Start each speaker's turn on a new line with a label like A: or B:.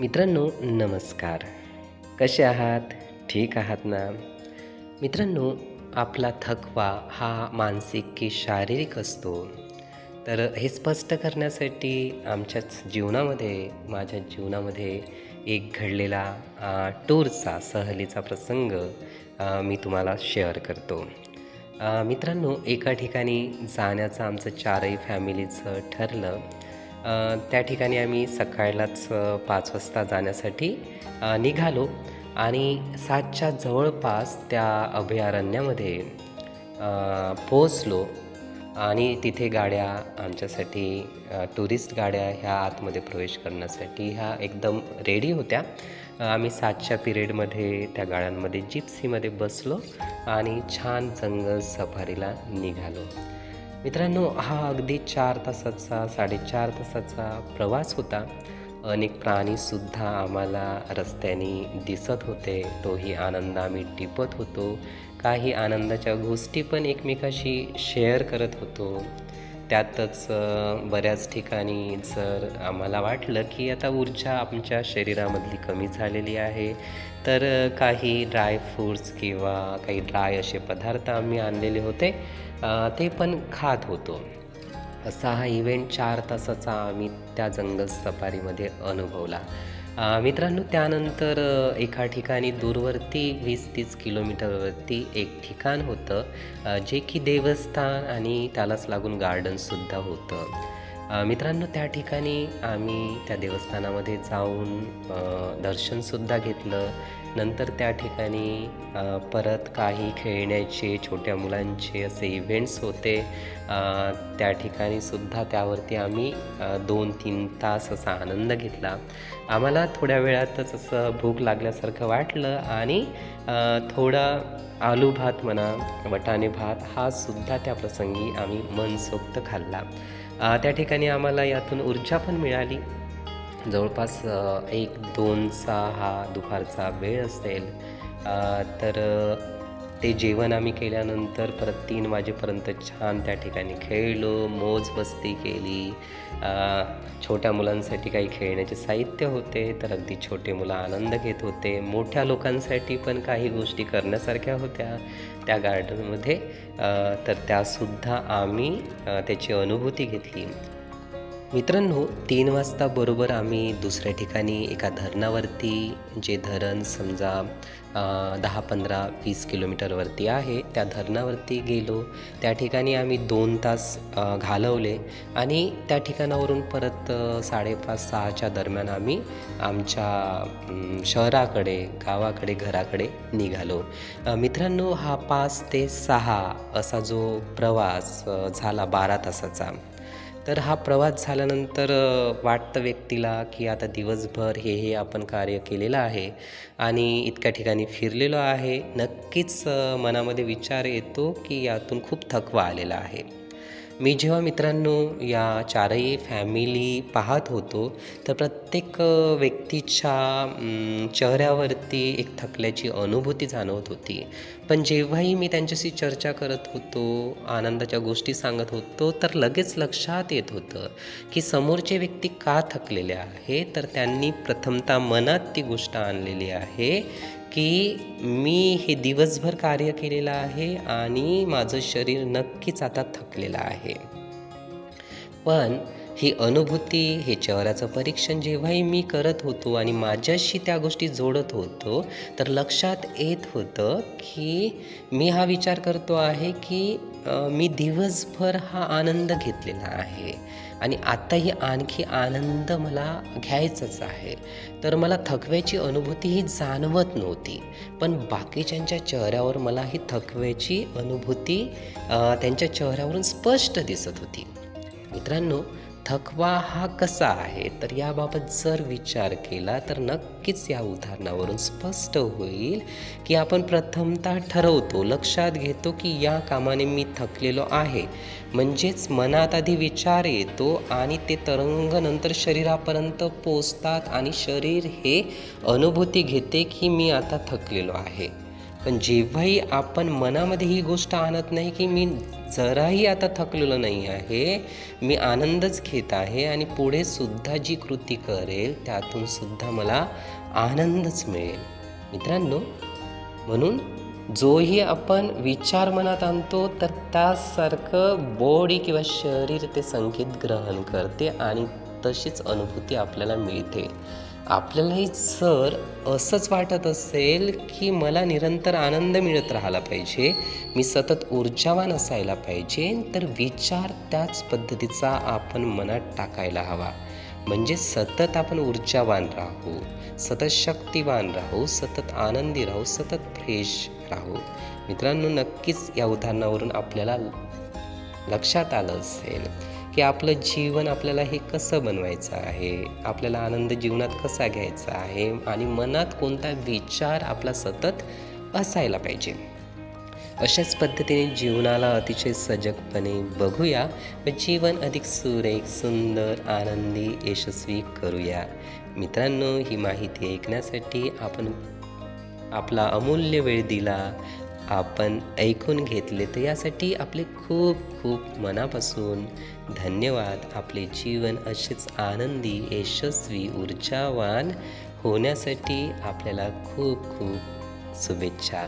A: मित्रांनो नमस्कार. कसे आहात? ठीक आहात ना? मित्रांनो आपला थकवा हा मानसिक की शारीरिक असतो. तर हे स्पष्ट करण्यासाठी आमच्याच जीवनामध्ये माझ्या जीवनामध्ये एक घडलेला टूरचा सहलीचा प्रसंग मी तुम्हाला शेअर करतो. मित्रांनो एका ठिकाणी जाण्याचं आमचं चारही फॅमिलीचं ठरलं. त्या ठिकाणी आम्ही सकाळलाच पाच वाजता जाण्यासाठी निघालो आणि सातच्या जवळपास त्या अभयारण्यामध्ये पोचलो पोहोचलो आणि तिथे गाड्या आमच्यासाठी टुरिस्ट गाड्या ह्या आतमध्ये प्रवेश करण्यासाठी ह्या एकदम रेडी होत्या. आम्ही सातच्या पिरियडमध्ये त्या गाड्यांमध्ये जिप्सीमध्ये बसलो आणि छान जंगल सफारीला निघालो. मित्रांनो हा अगदी चार तासाचा साडेचार तासाचा प्रवास होता. अनेक प्राणीसुद्धा आम्हाला रस्त्याने दिसत होते. तोही आनंद आम्ही टिपत होतो. काही आनंदाच्या गोष्टी पण एकमेकाशी शेअर करत होतो. त्यातच बऱ्याच ठिकाणी जर आम्हाला वाटलं की आता ऊर्जा आमच्या शरीरामधली कमी झालेली आहे तर काही ड्राय फ्रूट्स किंवा काही ड्राय असे पदार्थ आम्ही आणलेले होते ते पण खात होतो. असा हा इव्हेंट चार तासाचा आम्ही त्या जंगल सफारीमध्ये अनुभवला. मित्रांनो त्यानंतर एका ठिकाणी दूरवरती वीस तीस किलोमीटरवरती एक ठिकाण होतं जे की देवस्थान आणि त्यालाच लागून गार्डनसुद्धा होतं. मित्रांनो त्या ठिकाणी आम्ही त्या देवस्थानामध्ये जाऊन दर्शनसुद्धा घेतलं. नंतर त्या ठिकाणी परत काही खेळण्याचे छोट्या मुलांचे असे इव्हेंट्स होते. त्या ठिकाणी सुद्धा त्यावरती आम्ही दोन तीन तास असा आनंद घेतला. आम्हाला थोड्या वेळातच असं भूक लागल्यासारखं वाटलं आणि थोडा आलू भात म्हणा वटाणे भात हा सुद्धा त्या प्रसंगी आम्ही मनसोक्त खाल्ला. त्या ठिकाणी आम्हाला यातून ऊर्जा पण मिळाली. जवळपास एक दोनचा हा दुपारचा वेळ असेल तर ते जेवण आम्ही केल्यानंतर परत तीन वाजेपर्यंत छान त्या ठिकाणी खेळलो मोज मस्ती केली. छोट्या मुलांसाठी काही खेळण्याचे साहित्य होते तर अगदी छोटे मुलं आनंद घेत होते. मोठ्या लोकांसाठी पण काही गोष्टी करण्यासारख्या होत्या त्या गार्डनमध्ये तर त्यासुद्धा आम्ही त्याची अनुभूती घेतली. मित्रांनो तीन वाजता बरोबर आम्ही दुसऱ्या ठिकाणी एका धरणावरती जे धरण समजा दहा पंधरा वीस किलोमीटरवरती आहे त्या धरणावरती गेलो. त्या ठिकाणी आम्ही दोन तास घालवले आणि त्या ठिकाणावरून परत साडेपाच सहाच्या दरम्यान आम्ही आमच्या शहराकडे गावाकडे घराकडे निघालो. मित्रांनो हा पाच ते सहा असा जो प्रवास झाला बारा तासाचा. तर हा प्रवास झाल्यानंतर वाटतं व्यक्तीला की आता दिवसभर हे हे आपण कार्य केलेलं आहे आणि इतक्या ठिकाणी फिरलेलो आहे नक्कीच मनामध्ये विचार येतो की यातून खूप थकवा आलेला आहे. मी जेव्हा मित्रांनो या चारही फॅमिली पाहत होतो तर प्रत्येक व्यक्तीच्या चेहऱ्यावरती एक थकल्याची अनुभूती जाणवत होती. पण जेव्हाही मी त्यांच्याशी चर्चा करत होतो आनंदाच्या गोष्टी सांगत होतो तर लगेच लक्षात येत होतं की समोरचे व्यक्ती का थकलेले आहे? तर त्यांनी प्रथमतः मनात ती गोष्ट आणलेली आहे की मी हे दिवसभर कार्य केलेलं आहे आणि माझं शरीर नक्कीच आता थकलेलं आहे. पण ही अनुभूती हे चेहऱ्याचं परीक्षण जेव्हाही मी करत होतो आणि माझ्याशी त्या गोष्टी जोडत होतो तर लक्षात येत होतं की मी हा विचार करतो आहे की मी दिवसभर हा आनंद घेतलेला आहे. आणि आत्ताही आणखी आनंद मला घ्यायचाच आहे. तर मला थकव्याची अनुभूती ही जाणवत नव्हती. पण बाकीच्यांच्या चेहऱ्यावर मला ही थकव्याची अनुभूती त्यांच्या चेहऱ्यावरून स्पष्ट दिसत होती. मित्रांनो थकवा हा कसा आहे? तर याबाबत जर विचार केला तर नक्कीच या उदाहरणावरून स्पष्ट होईल की आपण प्रथमतः ठरवतो लक्षात घेतो की या कामाने मी थकलेलो आहे. म्हणजेच मनात आधी विचार येतो आणि ते तरंग नंतर शरीरापर्यंत पोचतात आणि शरीर हे अनुभूती घेते की मी आता थकलेलो आहे. पण जेव्हाही आपण मनामध्ये ही गोष्ट आणत नाही की मी जराही आता थकलेलो नाही आहे मी आनंदच घेत आहे आणि पुढे सुद्धा जी कृती करेल त्यातून सुद्धा मला आनंदच मिळेल. मित्रांनो म्हणून जोही आपण विचार मनात आणतो तर त्यासारखं बॉडी किंवा शरीर ते संकेत ग्रहण करते आणि तशीच अनुभूती आपल्याला मिळते. आपल्यालाही जर असंच वाटत असेल की मला निरंतर आनंद मिळत राहायला पाहिजे. मी सतत ऊर्जावान असायला पाहिजे. तर विचार त्याच पद्धतीचा आपण मनात टाकायला हवा. म्हणजे सतत आपण ऊर्जावान राहू सतत शक्तिवान राहू सतत आनंदी राहू सतत फ्रेश राहू. मित्रांनो नक्कीच या उदाहरणावरून आपल्याला लक्षात आलं असेल. की आपलं जीवन आपल्याला हे कसं बनवायचं आहे? आपल्याला आनंद जीवनात कसा घ्यायचा आहे? आणि मनात कोणता विचार आपला सतत असायला पाहिजे? अशाच पद्धतीने जीवनाला अतिशय सजगपणे बघूया. व जीवन अधिक सुरेख सुंदर आनंदी यशस्वी करूया. मित्रांनो ही माहिती ऐकण्यासाठी आपण आपला अमूल्य वेळ दिला. आपण ऐकून घेतले तर यासाठी आपले खूप खूप मनापासून धन्यवाद. आपले जीवन असेच आनंदी यशस्वी ऊर्जावान होण्यासाठी आपल्याला खूप खूप शुभेच्छा.